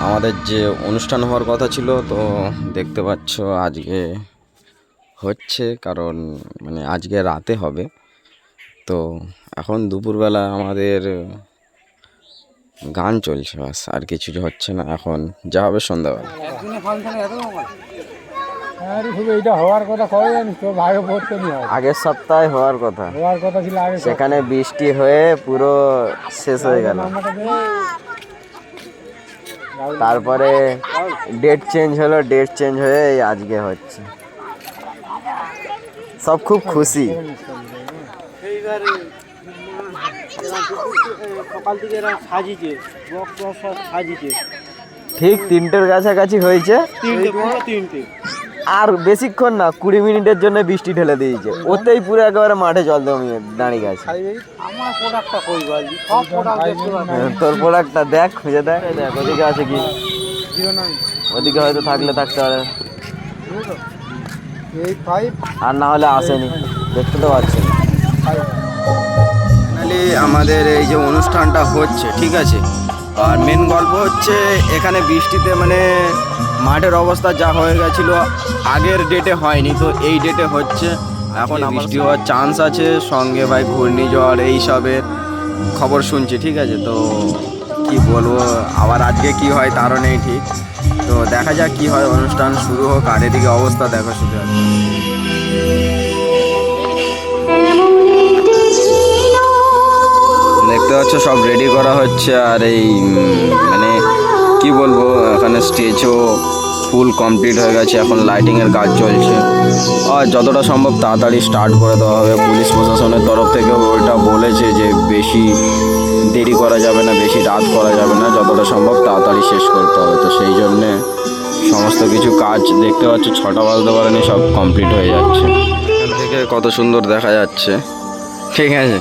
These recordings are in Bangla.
আমাদের যে অনুষ্ঠান হওয়ার কথা ছিল তো দেখতে পাচ্ছ আজকে হচ্ছে কারণ মানে আজকে রাতে হবে। তো এখন দুপুরবেলা আমাদের গান চলছে বাস আর কিছু হচ্ছে না। এখন যা হবে সন্ধ্যাবেলা। হয় আগের সপ্তাহে হওয়ার কথা। হওয়ার কথা ছিল সেখানে বৃষ্টি হয়ে পুরো শেষ হয়ে গেল। দে। তারপরে ডেট চেঞ্জ হলো ডেট চেঞ্জ হয়ে এই আজকে হচ্ছে। সব খুব খুশি। ঠিক তিনটের কাছাকাছি হয়েছে। আর বেশিক্ষণ না কুড়ি মিনিটের জন্য বৃষ্টি ঢেলে দিয়েছে। ওতেই পুরো একেবারে মাঠে জল জমিয়ে দাঁড়িয়ে গেছে। হ্যাঁ, তোর প্রোডাক্টটা দেখ খুঁজে দেখ। দেখ ওদিকে আছে কি? ওদিকে হয়তো থাকলে থাকতে পারে। আর না হলে আসেনি। দেখতে তো পাচ্ছি। ফাইনালি আমাদের এই যে অনুষ্ঠানটা হচ্ছে ঠিক আছে? আর মেন গল্প হচ্ছে এখানে বৃষ্টিতে মানে মাঠের অবস্থা যা হয়ে গেছিল আগের ডেটে হয়নি তো এই ডেটে হচ্ছে। এখন বৃষ্টি হওয়ার চান্স আছে সঙ্গে ভাই ঘূর্ণিঝড় এইসবের খবর শুনছি ঠিক আছে? তো কি বলব আবার আজকে কি হয় তারও নেই ঠিক। তো দেখা যাক কি হয় অনুষ্ঠান শুরু হোক আর এদিকে অবস্থা দেখো শুধু। দেখতে পাচ্ছ সব রেডি করা হচ্ছে আর এই মানে কি বলব এখানে স্টেজও ফুল কমপ্লিট হয়ে গেছে, এখন লাইটিংয়ের কাজ চলছে। আর যতটা সম্ভব তাড়াতাড়ি স্টার্ট করে দেওয়া হবে। পুলিশ প্রশাসনের তরফ থেকে ওইটা বলেছে যে বেশি দেরি করা যাবে না, বেশি রাত করা যাবে না, যতটা সম্ভব তাড়াতাড়ি শেষ করতে হবে। তো সেই জন্যে সমস্ত কিছু কাজ দেখতে পাচ্ছ, ছটা বাজতে পারেনি, সব কমপ্লিট হয়ে যাচ্ছে। থেকে কত সুন্দর দেখা যাচ্ছে। ঠিক আছে,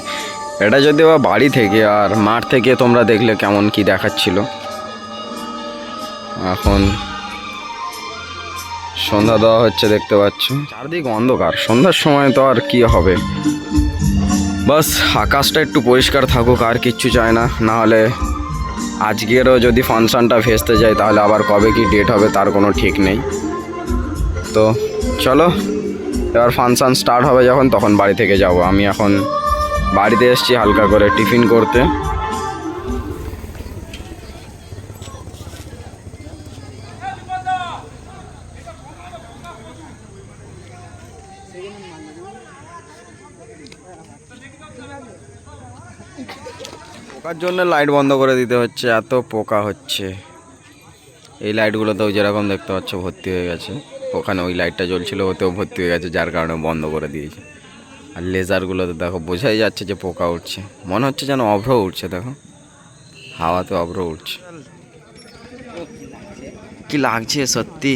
এটা যদি বা বাড়ি থেকে আর মাঠ থেকে তোমরা দেখলে কেমন কি দেখাচ্ছিল। এখন সন্ধ্যা দেওয়া হচ্ছে, দেখতে পাচ্ছ। চারদিক অন্ধকার, সন্ধ্যার সময় তো আর কি হবে? বাস, আকাশটা একটু পরিষ্কার থাকুক, আর কিচ্ছু চায় না। না হলে আজকেরও যদি ফাংশনটা ভেস্তে যায়, তাহলে আবার কবে কি ডেট হবে তার কোনো ঠিক নেই। তো চলো, এবার ফাংশন স্টার্ট হবে যখন, তখন বাড়ি থেকে যাব। আমি এখন বাড়িতে এসেছি হালকা করে টিফিন করতে। পোকার জন্য লাইট বন্ধ করে দিতে হচ্ছে, এত পোকা হচ্ছে। এই লাইটগুলোতেও যেরকম দেখতে পাচ্ছ ভর্তি হয়ে গেছে। ওখানে ওই লাইটটা জ্বলছিল, ওতেও ভর্তি হয়ে গেছে, যার কারণে বন্ধ করে দিয়েছে। আর লেজারগুলোতে দেখো, বোঝাই যাচ্ছে যে পোকা উঠছে। মনে হচ্ছে যেন অভ্র উঠছে, দেখো। হাওয়াতে অভ্র উঠছে। কি লাগছে সত্যি?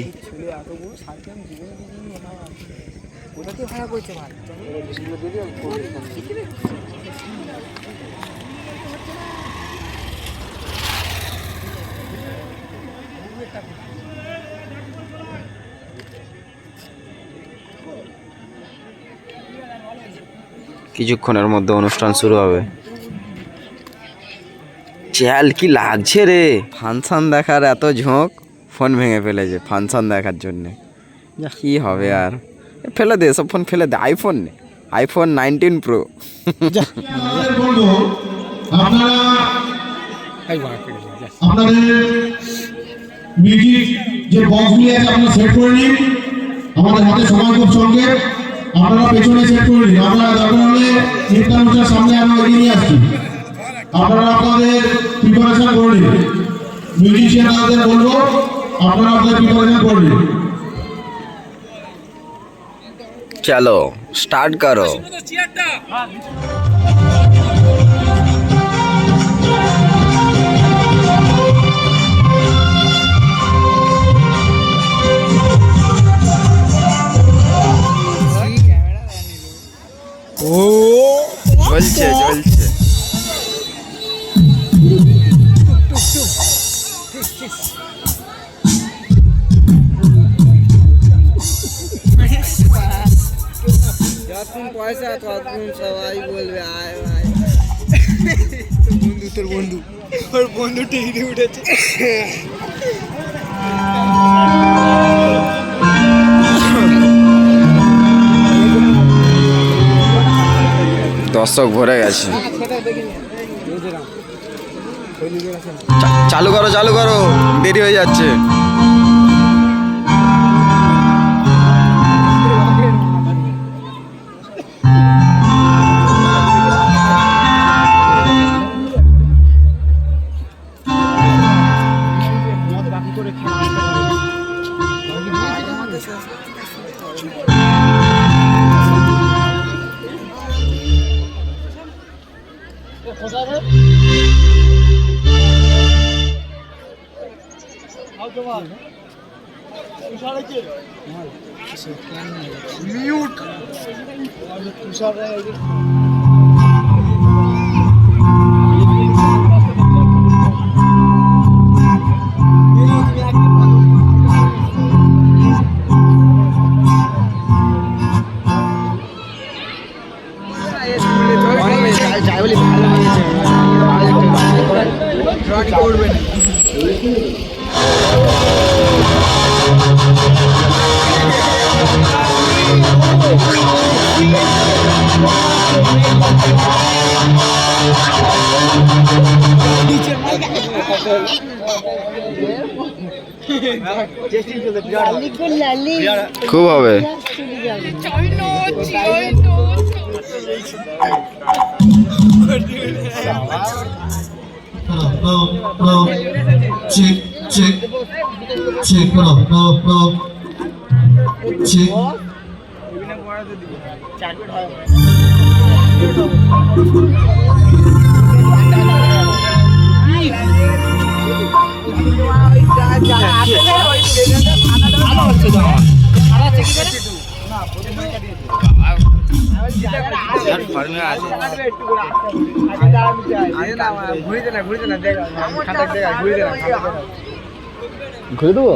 কিছুক্ষণের মধ্যে অনুষ্ঠান শুরু হবে। চ্যাল কি লাগছে রে? ফাংশন দেখার এত ঝোঁক। ফোন ভেঙে ফেলেছে ফাংশন দেখার জন্যে। কি হবে আর? ফেলে দে সব ফোন ফেলে দে আইফোন নে। আইফোন নাইনটিন প্রো আপনাদের আপনারা মিউজিক যে বক্সগুলি আছে আপনারা সেট করে নিন। আমাদের হাতে সময় খুব সংক্ষেপ। আপনারা পেছনে সেট করে নিন। আপনারা দরকার হলে নিত্যানুষ্ঠান সামনে আমরা এগিয়ে নিয়ে আসছি। আপনারা আপনাদের প্রিপারেশন করে নিন। মিউজিশিয়ানদের বলব আপনারা আপনাদের প্রিপারেশন করে নিন। চলো স্টার্ট করো। চলছে চলছে যতক্ষণ পয়সা ততক্ষণ সবাই বলবে আয় ভাই বন্ধু তোর বন্ধু ওর বন্ধু টিকিটে উঠেছে দর্শক ভরে গেছে। চালু করো চালু করো। দেরি হয়ে যাচ্ছে। খুব হবে no, no, check, check, check, না দেবো? ঘুরে দেবো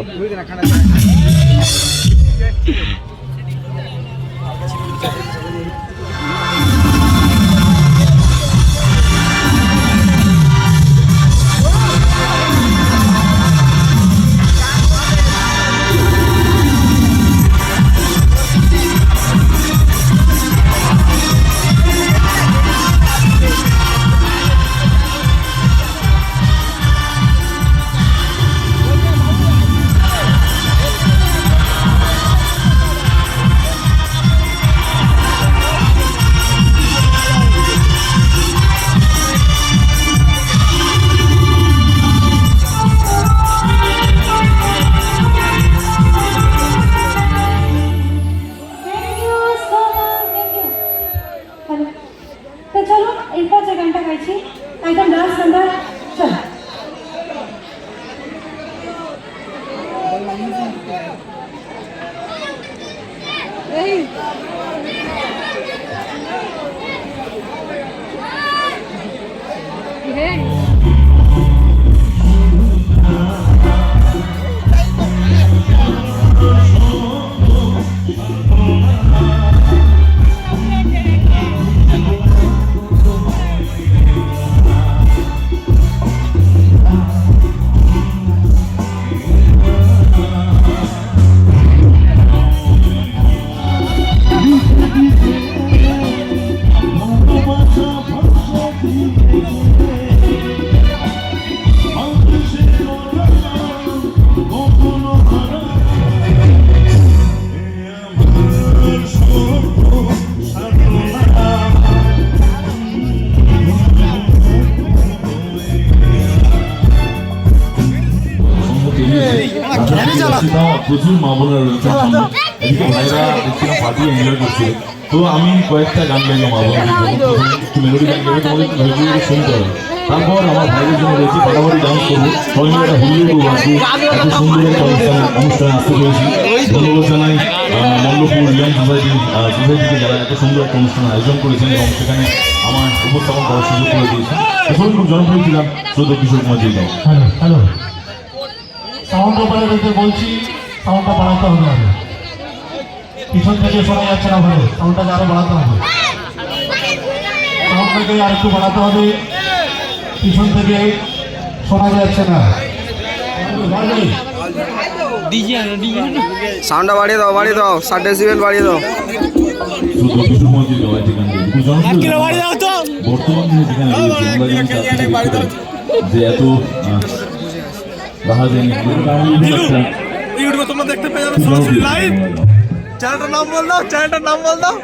প্রচুর মা বোনেরা রয়েছে সামনে এদিকে ভাইরা দেখছিলাম পার্টি এনজয় করছে। তো আমি কয়েকটা গান গাইলাম মা বোনদের জন্য একটু মেলোডি গান গাইবে তোমাদের ধৈর্য শুনতে হবে। তারপর আমার ভাইদের জন্য রয়েছে ফাটাফাটি ডান্স করব। সবাই মিলে একটা হুল্লোড় করব আজকে এত সুন্দর একটা অনুষ্ঠান অনুষ্ঠানে আসতে পেরেছি ধন্যবাদ জানাই মল্লপুর রিয়ান সোসাইটি সোসাইটিকে যারা এত সুন্দর একটা অনুষ্ঠান আয়োজন করেছেন এবং সেখানে আমার উপস্থাপন করার সুযোগ করে দিয়েছেন। এখানে খুব জনপ্রিয় ছিলাম শ্রদ্ধা কিশোর কুমার জিগাও হ্যালো হ্যালো। সাউন্ড অপারেটরকে বলছি সাউন্ডটা বাড়াতে হবে আগে। পিছন থেকে শোনা যাচ্ছে না ভালো সাউন্ডটাকে আরও বাড়াতে হবে। সাউন্ডটাকে আর একটু বাড়াতে হবে। পিছন থেকে শোনা যাচ্ছে না। সাউন্ডটা বাড়িয়ে দাও বাড়িয়ে দাও ষাট ডেসিবেল বাড়িয়ে দাও। যে এত ইউটিউবে তোমরা দেখতে পেয়ে যাবে সরাসরি লাইভ। চ্যানেলটার নাম বল দাও চ্যানেলটার নাম বল দাও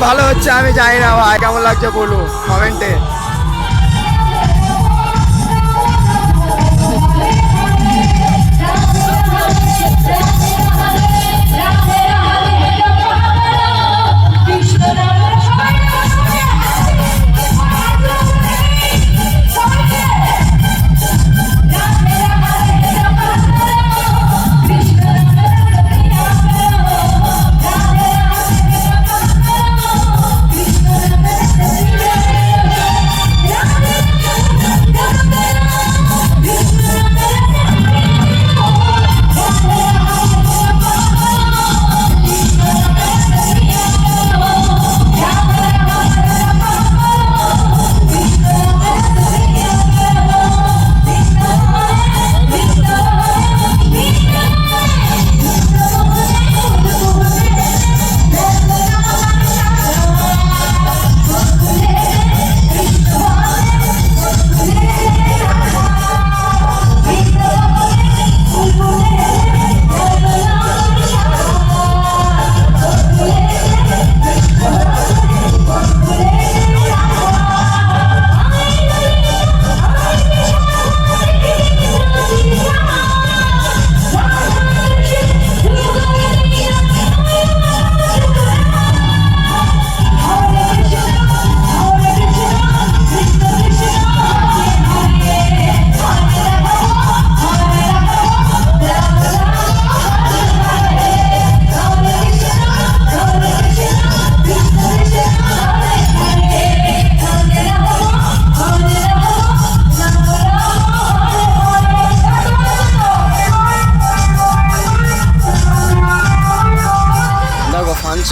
ভালো হচ্ছে আমি জানি না ভাই। কেমন লাগছে বলুন কমেন্টে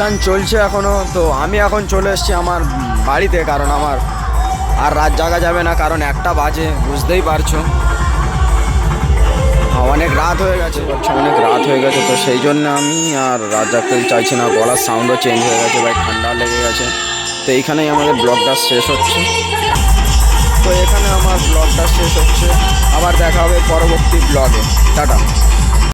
অনুষ্ঠান চলছে এখনও তো আমি এখন চলে এসেছি আমার বাড়িতে, কারণ আমার আর রাত জাগা যাবে না, কারণ একটা বাজে, বুঝতেই পারছ। অনেক রাত হয়ে গেছে অনেক রাত হয়ে গেছে, তো সেই জন্য আমি আর রাত জাগতে চাইছি না, গলার সাউন্ডও চেঞ্জ হয়ে গেছে, ভাই, ঠান্ডা লেগে গেছে। তো এইখানেই আমাদের ব্লগটা শেষ হচ্ছে। তো এখানে আমার ব্লগটা শেষ হচ্ছে। আবার দেখা হবে পরবর্তী ব্লগে টাটা।